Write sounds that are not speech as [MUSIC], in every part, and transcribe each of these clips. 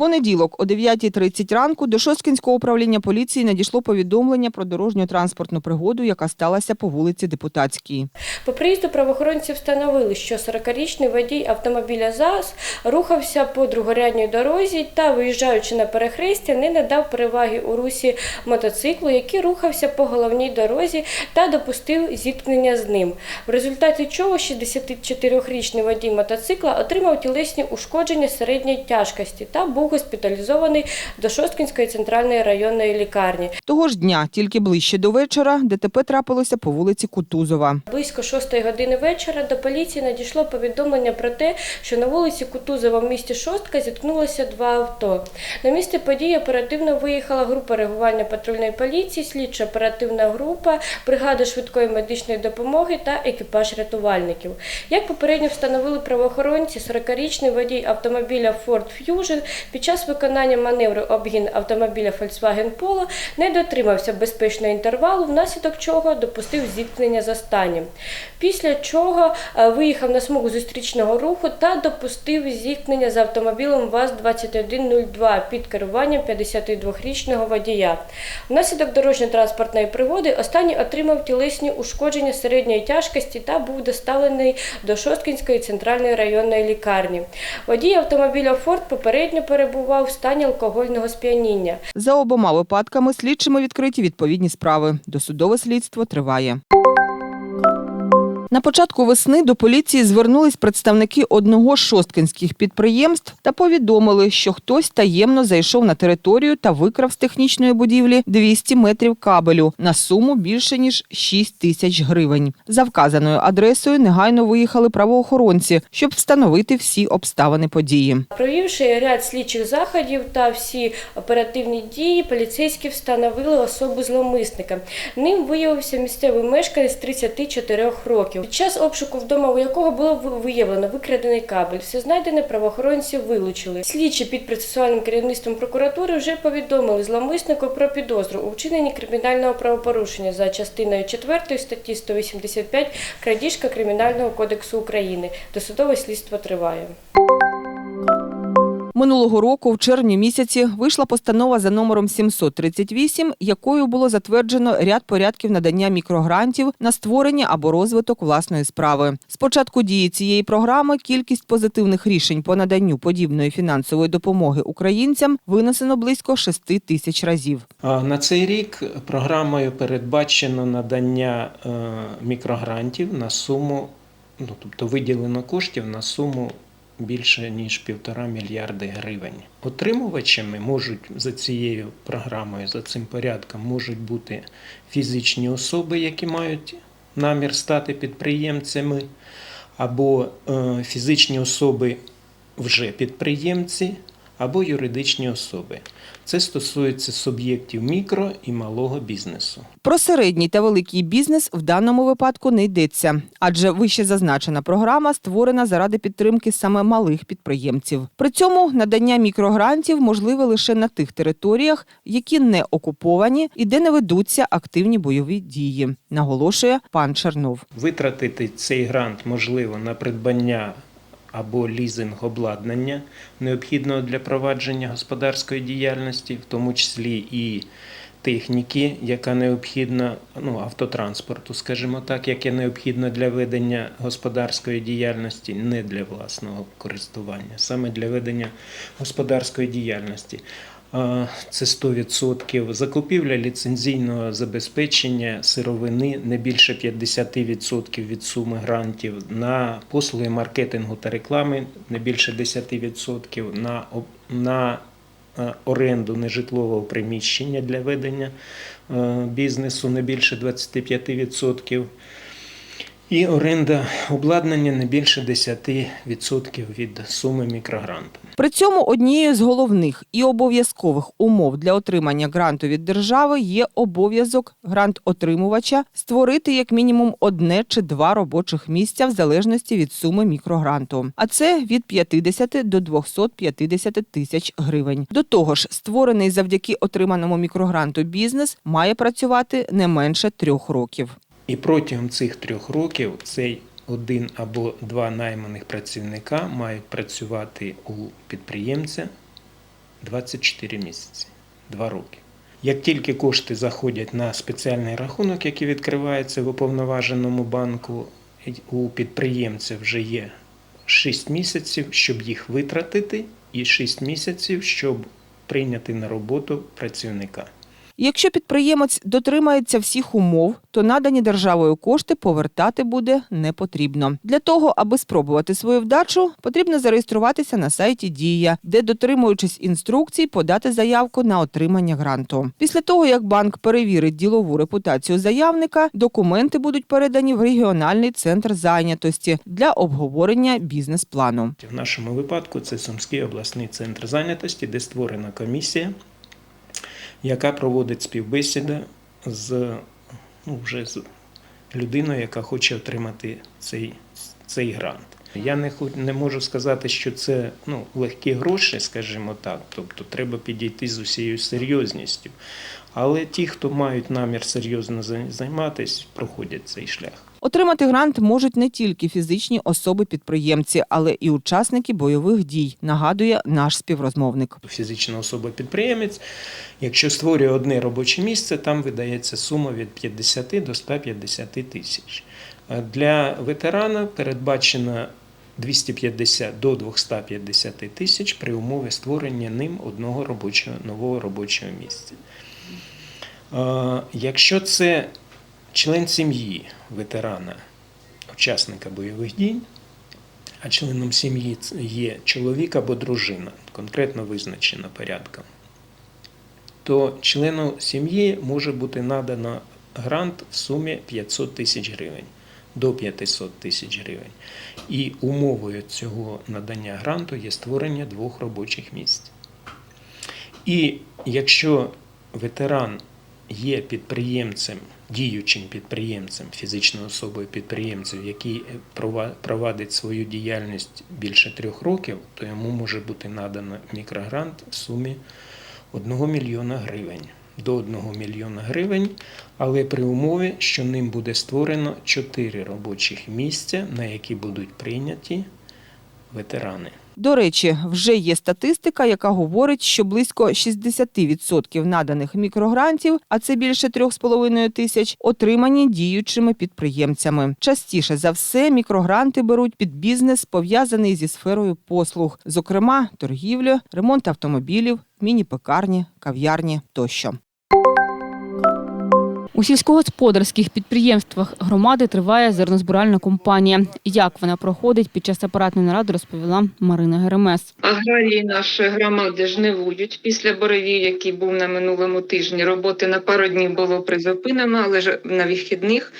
понеділок о 9.30 ранку до Шосткінського управління поліції надійшло повідомлення про дорожньо-транспортну пригоду, яка сталася по вулиці Депутатській. По приїзду правоохоронці встановили, що 40-річний водій автомобіля ЗАЗ рухався по другорядній дорозі та, виїжджаючи на перехрестя, не надав переваги у русі мотоциклу, який рухався по головній дорозі та допустив зіткнення з ним. В результаті чого 64-річний водій мотоцикла отримав тілесні ушкодження середньої тяжкості та був госпіталізований до Шосткінської центральної районної лікарні. Того ж дня, тільки ближче до вечора, ДТП трапилося по вулиці Кутузова. Близько 6 години вечора до поліції надійшло повідомлення про те, що на вулиці Кутузова в місті Шостка зіткнулося два авто. На місце події оперативно виїхала група реагування патрульної поліції, слідчо-оперативна група, бригада швидкої медичної допомоги та екіпаж рятувальників. Як попередньо встановили правоохоронці, 40-річний водій автомобіля Ford Fusion під час виконання маневру обгін автомобіля Volkswagen Polo не дотримався безпечного інтервалу, внаслідок чого допустив зіткнення з останнім. Після чого е, виїхав на смугу зустрічного руху та допустив зіткнення з автомобілем ВАЗ-2102 під керуванням 52-річного водія. Внаслідок дорожньо-транспортної пригоди останній отримав тілесні ушкодження середньої тяжкості та був доставлений до Шосткінської центральної районної лікарні. Водій автомобіля Форд попередньо перебував в стані алкогольного сп'яніння. За обома випадками слідчими відкриті відповідні справи. Досудове слідство триває. На початку весни до поліції звернулись представники одного з шосткинських підприємств та повідомили, що хтось таємно зайшов на територію та викрав з технічної будівлі 200 метрів кабелю на суму більше ніж 6 тисяч гривень. За вказаною адресою негайно виїхали правоохоронці, щоб встановити всі обставини події. Провівши ряд слідчих заходів та всі оперативні дії, поліцейські встановили особу зловмисника. Ним виявився місцевий мешканець 34 років. Під час обшуку вдома, у якого було виявлено викрадений кабель, все знайдене правоохоронці вилучили. Слідчі під процесуальним керівництвом прокуратури вже повідомили зловмиснику про підозру у вчиненні кримінального правопорушення за частиною 4 статті 185 крадіжка Кримінального кодексу України. Досудове слідство триває. Минулого року, в червні місяці, вийшла постанова за номером 738, якою було затверджено ряд порядків надання мікрогрантів на створення або розвиток власної справи. З початку дії цієї програми кількість позитивних рішень по наданню подібної фінансової допомоги українцям винесено близько 6 тисяч разів. На цей рік програмою передбачено надання е, мікрогрантів на суму, ну тобто виділено коштів на суму більше ніж півтора мільярди гривень. Отримувачами можуть за цією програмою, за цим порядком, можуть бути фізичні особи, які мають намір стати підприємцями, або е, фізичні особи вже підприємці, або юридичні особи. Це стосується суб'єктів мікро і малого бізнесу. Про середній та великий бізнес в даному випадку не йдеться, адже вище зазначена програма створена заради підтримки саме малих підприємців. При цьому надання мікрогрантів можливе лише на тих територіях, які не окуповані і де не ведуться активні бойові дії, наголошує пан Чернов. Витратити цей грант можливо на придбання або лізинг обладнання, необхідного для провадження господарської діяльності, в тому числі і техніки, яка необхідна, ну, автотранспорту, скажімо так, яке необхідно для ведення господарської діяльності, не для власного користування, саме для ведення господарської діяльності. Це 100%. Закупівля ліцензійного забезпечення сировини не більше 50% від суми грантів, на послуги маркетингу та реклами не більше 10%, на, на оренду нежитлового приміщення для ведення бізнесу не більше 25%. І оренда обладнання не більше 10% від суми мікрогранту. При цьому однією з головних і обов'язкових умов для отримання гранту від держави є обов'язок грант-отримувача створити як мінімум одне чи два робочих місця в залежності від суми мікрогранту. А це від 50 до 250 тисяч гривень. До того ж, створений завдяки отриманому мікрогранту бізнес має працювати не менше трьох років. І протягом цих трьох років цей один або два найманих працівника мають працювати у підприємця 24 місяці, 2 роки. Як тільки кошти заходять на спеціальний рахунок, який відкривається в уповноваженому банку, у підприємця вже є 6 місяців, щоб їх витратити, і 6 місяців, щоб прийняти на роботу працівника. Якщо підприємець дотримається всіх умов, то надані державою кошти повертати буде не потрібно. Для того, аби спробувати свою вдачу, потрібно зареєструватися на сайті Дія, де, дотримуючись інструкцій, подати заявку на отримання гранту. Після того, як банк перевірить ділову репутацію заявника, документи будуть передані в регіональний центр зайнятості для обговорення бізнес-плану. В нашому випадку це Сумський обласний центр зайнятості, де створена комісія, яка проводить співбесіду з, ну, вже з людиною, яка хоче отримати цей, цей грант. Я не, не можу сказати, що це ну, легкі гроші, скажімо так, тобто треба підійти з усією серйозністю. Але ті, хто мають намір серйозно зай- займатися, проходять цей шлях. Отримати грант можуть не тільки фізичні особи-підприємці, але і учасники бойових дій, нагадує наш співрозмовник. фізична особа-підприємець, якщо створює одне робоче місце, там видається сума від 50 до 150 тисяч. Для ветерана передбачено 250 до 250 тисяч при умові створення ним одного робочого, нового робочого місця. Якщо це член сім'ї ветерана, учасника бойових дій, а членом сім'ї є чоловік або дружина, конкретно визначена порядком, то члену сім'ї може бути надано грант в сумі 500 тисяч гривень до 500 тисяч гривень. І умовою цього надання гранту є створення двох робочих місць. І якщо ветеран є підприємцем, діючим підприємцем, фізичною особою підприємцем, який провадить свою діяльність більше трьох років, то йому може бути надано мікрогрант в сумі 1 мільйона гривень. До 1 мільйона гривень, але при умові, що ним буде створено 4 робочих місця, на які будуть прийняті ветерани. До речі, вже є статистика, яка говорить, що близько 60% наданих мікрогрантів, а це більше 3,5 тисяч, отримані діючими підприємцями. Частіше за все мікрогранти беруть під бізнес, пов'язаний зі сферою послуг, зокрема торгівлю, ремонт автомобілів, міні-пекарні, кав'ярні тощо. У сільськогосподарських підприємствах громади триває зернозбиральна компанія. Як вона проходить під час апаратної наради, розповіла Марина Геремес. Аграрії нашої громади жнивують після боровів, який був на минулому тижні. Роботи на пару днів було призупинено, але ж на вихідних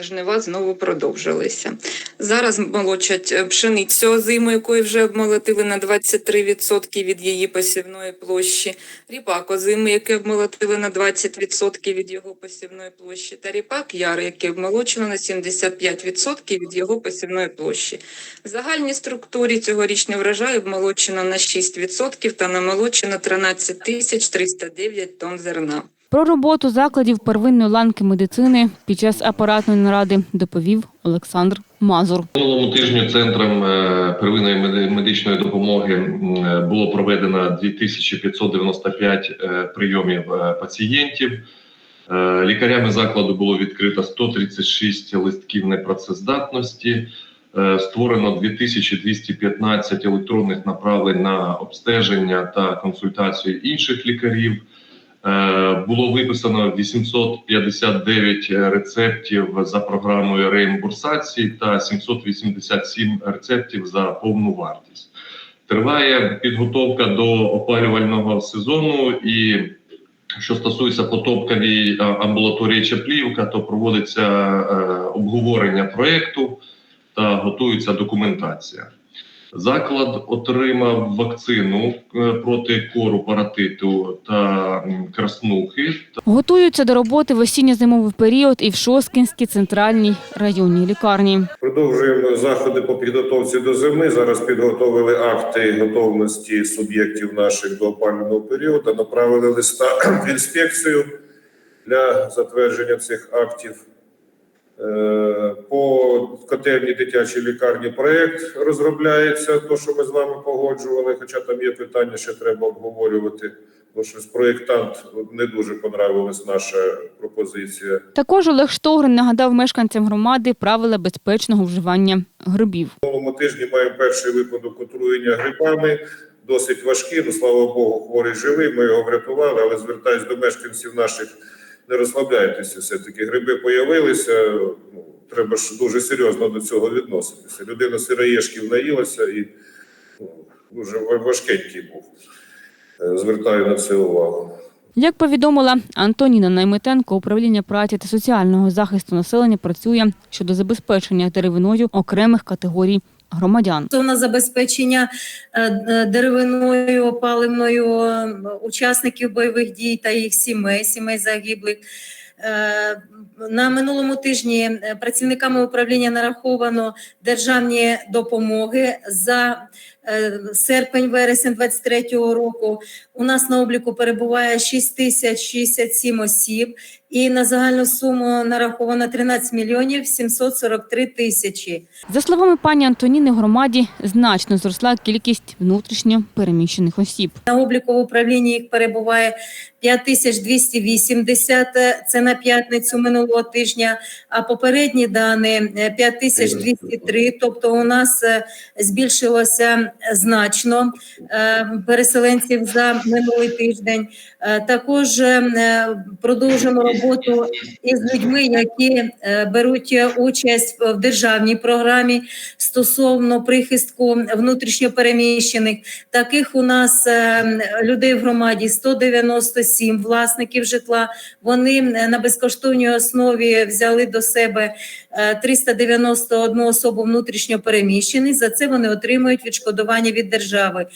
жнива знову продовжилися. Зараз молочать е, пшеницю озиму, якої вже обмолотили на 23% від її посівної площі, ріпак озимий, який обмолотили на 20% від його посівної площі, та ріпак ярий, який обмолочено на 75% від його посівної площі. В загальній структурі цьогорічний врожай обмолочено на 6% та намолочено 13 тисяч 309 тонн зерна. Про роботу закладів первинної ланки медицини під час апаратної наради доповів Олександр Мазур. Минулому тижню центром е, первинної медичної допомоги е, було проведено 2595 е, прийомів пацієнтів. Лікарями закладу було відкрито 136 листків непрацездатності. Створено 2215 електронних направлень на обстеження та консультацію інших лікарів. Е, Було виписано 859 рецептів за програмою реімбурсації та 787 рецептів за повну вартість. Триває підготовка до опалювального сезону і. Що стосується потопковій амбулаторії Чаплівка, то проводиться е, обговорення проєкту та готується документація. Заклад отримав вакцину е, проти кору паратиту та краснухи. Готуються до роботи в осінньо-зимовий період і в Шосткінській центральній районній лікарні. Продовжуємо заходи по підготовці до зими. Зараз підготовили акти готовності суб'єктів наших до опалювального періоду. Направили листа [CLEARS THROAT] в інспекцію для затвердження цих актів. Е, По котельній дитячій лікарні проєкт розробляється, то, що ми з вами погоджували, хоча там є питання, ще треба обговорювати, бо щось проєктант не дуже понравилась наша пропозиція. Також Олег Штогрин нагадав мешканцям громади правила безпечного вживання грибів. минулому тижні маємо перший випадок отруєння грибами, досить важкий. Ну слава Богу, хворий живий. Ми його врятували, але звертаюсь до мешканців наших. Не розслабляйтеся, все-таки гриби появилися. Ну, треба ж дуже серйозно до цього відноситися. Людина сироєшків наїлася і ну, дуже ва- важкенький був. Е, Звертаю на це увагу. Як повідомила Антоніна Найметенко, управління праці та соціального захисту населення працює щодо забезпечення деревиною окремих категорій громадян. стосовно забезпечення е, е, деревиною паливною учасників бойових дій та їх сімей, сімей загиблих. Е, На минулому тижні працівниками управління нараховано державні допомоги за серпень-вересень 23-го року. У нас на обліку перебуває 6 тисяч 67 осіб, і на загальну суму нараховано 13 мільйонів 743 тисячі. За словами пані Антоніни, громаді значно зросла кількість внутрішньо переміщених осіб. На обліку в управлінні їх перебуває 5280, це на п'ятницю минулого тижня, а попередні дані е, 5203, тобто у нас е, збільшилося значно е, переселенців за минулий тиждень. Е, Також е, продовжуємо роботу із людьми, які беруть участь в державній програмі стосовно прихистку внутрішньопереміщених. Таких у нас людей в громаді 197 власників житла. Вони на безкоштовній основі взяли до себе 391 особу внутрішньо переміщений За це вони отримують відшкодування від держави.